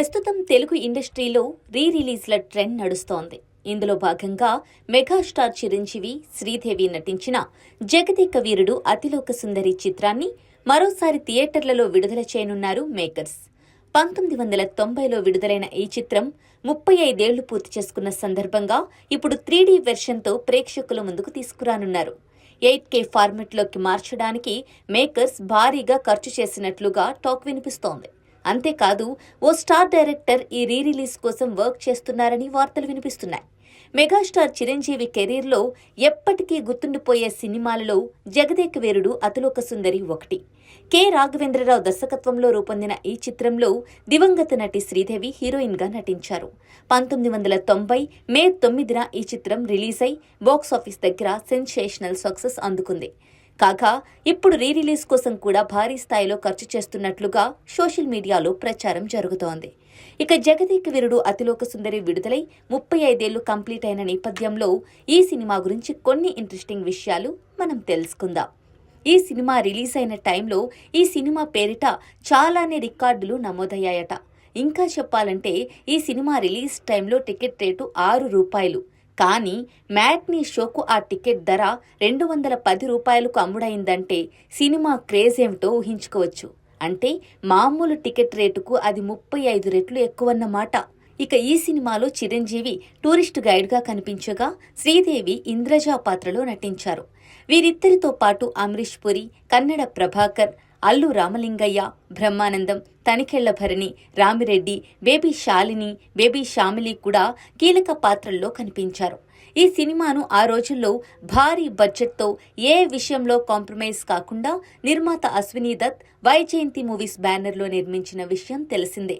ప్రస్తుతం తెలుగు ఇండస్ట్రీలో రీ రిలీజ్ల ట్రెండ్ నడుస్తోంది. ఇందులో భాగంగా మెగాస్టార్ చిరంజీవి శ్రీదేవి నటించిన జగదేక వీరుడు అతిలోక సుందరి చిత్రాన్ని మరోసారి థియేటర్లలో విడుదల చేయనున్నారు మేకర్స్. పంతొమ్మిది వందల తొంభైలో విడుదలైన ఈ చిత్రం ముప్పై ఐదేళ్ళు పూర్తి చేసుకున్న సందర్భంగా ఇప్పుడు త్రీడీ వెర్షన్తో ప్రేక్షకుల ముందుకు తీసుకురానున్నారు. ఎయిట్ కే ఫార్మెట్లోకి మార్చడానికి మేకర్స్ భారీగా ఖర్చు చేసినట్లుగా టాక్ వినిపిస్తోంది. అంతేకాదు ఓ స్టార్ డైరెక్టర్ ఈ రీ రిలీజ్ కోసం వర్క్ చేస్తున్నారని వార్తలు వినిపిస్తున్నాయి. మెగాస్టార్ చిరంజీవి కెరీర్లో ఎప్పటికీ గుర్తుండిపోయే సినిమాలలో జగదేకవేరుడు అతిలోక సుందరి ఒకటి. కె. రాఘవేంద్రరావు దర్శకత్వంలో రూపొందిన ఈ చిత్రంలో దివంగత నటి శ్రీదేవి హీరోయిన్గా నటించారు. పంతొమ్మిది వందల తొంభై మే తొమ్మిదిన ఈ చిత్రం రిలీజ్ అయి బాక్సాఫీస్ దగ్గర సెన్సేషనల్ సక్సెస్ అందుకుంది. కాగా ఇప్పుడు రీ రిలీజ్ కోసం కూడా భారీ స్థాయిలో ఖర్చు చేస్తున్నట్లుగా సోషల్ మీడియాలో ప్రచారం జరుగుతోంది. ఇక జగదీక వీరుడు అతిలోక సుందరి విడుదలై ముప్పై ఐదేళ్ళు కంప్లీట్ అయిన నేపథ్యంలో ఈ సినిమా గురించి కొన్ని ఇంట్రెస్టింగ్ విషయాలు మనం తెలుసుకుందాం. ఈ సినిమా రిలీజ్ అయిన టైంలో ఈ సినిమా పేరిట చాలానే రికార్డులు నమోదయ్యాయట. ఇంకా చెప్పాలంటే ఈ సినిమా రిలీజ్ టైంలో టికెట్ రేటు ఆరు రూపాయలు. కానీ మ్యాట్నీ షోకు ఆ టికెట్ ధర రెండు వందల పది రూపాయలకు అమ్ముడైందంటే సినిమా క్రేజ్ ఏమిటో ఊహించుకోవచ్చు. అంటే మామూలు టికెట్ రేటుకు అది ముప్పై ఐదు రెట్లు ఎక్కువన్నమాట. ఇక ఈ సినిమాలో చిరంజీవి టూరిస్ట్ గైడ్గా కనిపించగా శ్రీదేవి ఇంద్రజా పాత్రలో నటించారు. వీరిద్దరితో పాటు అమరీష్ పురి కన్నడ ప్రభాకర్ అల్లు రామలింగయ్య బ్రహ్మానందం తనికెళ్ళ భరణి రామిరెడ్డి బేబీ శాలిని బేబీ శామిలి కూడా కీలక పాత్రల్లో కనిపించారు. ఈ సినిమాను ఆ రోజుల్లో భారీ బడ్జెట్తో ఏ విషయంలో కాంప్రమైజ్ కాకుండా నిర్మాత అశ్విని దత్ వైజయంతి మూవీస్ బ్యానర్లో నిర్మించిన విషయం తెలిసిందే.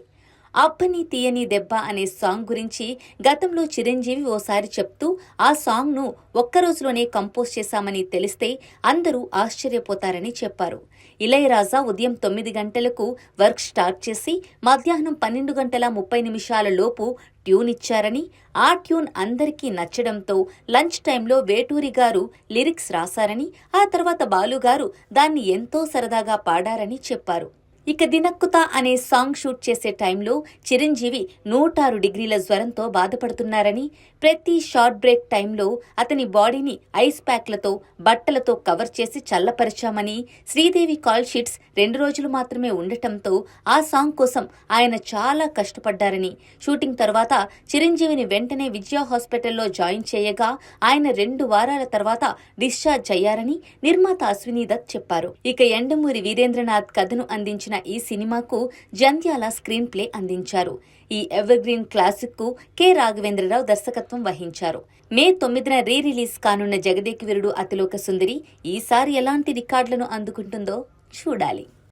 అప్పని తీయని దెబ్బ అనే సాంగ్ గురించి గతంలో చిరంజీవి ఓసారి చెప్తూ ఆ సాంగ్ను ఒక్క రోజులోనే కంపోజ్ చేశామని తెలిస్తే అందరూ ఆశ్చర్యపోతారని చెప్పారు. ఇళయరాజా ఉదయం తొమ్మిది గంటలకు వర్క్ స్టార్ట్ చేసి మధ్యాహ్నం పన్నెండు గంటల ముప్పై నిమిషాల లోపు ట్యూన్ ఇచ్చారని ఆ ట్యూన్ అందరికీ నచ్చడంతో లంచ్ టైంలో వేటూరి గారు లిరిక్స్ రాశారని ఆ తర్వాత బాలుగారు దాన్ని ఎంతో సరదాగా పాడారని చెప్పారు. ఇక దినక్కుత అనే సాంగ్ షూట్ చేసే టైంలో చిరంజీవి నూట ఆరు డిగ్రీల జ్వరంతో బాధపడుతున్నారని ప్రతి షార్ట్ బ్రేక్ టైంలో అతని బాడీని ఐస్ ప్యాక్లతో బట్టలతో కవర్ చేసి చల్లపరిచామని శ్రీదేవి కాల్ షీట్స్ రెండు రోజులు మాత్రమే ఉండటంతో ఆ సాంగ్ కోసం ఆయన చాలా కష్టపడ్డారని షూటింగ్ తర్వాత చిరంజీవిని వెంటనే విజయ హాస్పిటల్లో జాయిన్ చేయగా ఆయన రెండు వారాల తర్వాత డిశ్చార్జ్ అయ్యారని నిర్మాత అశ్విని దత్ చెప్పారు. ఇక ఎండమూరి వీరేంద్రనాథ్ కథను అందించిన ఈ సినిమాకు జంధ్యాల స్క్రీన్ ప్లే అందించారు. ఈ ఎవర్ గ్రీన్ క్లాసిక్కు కె రాఘవేంద్రరావు దర్శకత్వం వహించారు. మే తొమ్మిదిన రీ రిలీజ్ కానున్న జగదేక్ వీరుడు అతిలోక సుందరి ఈసారి ఎలాంటి రికార్డులను అందుకుంటుందో చూడాలి.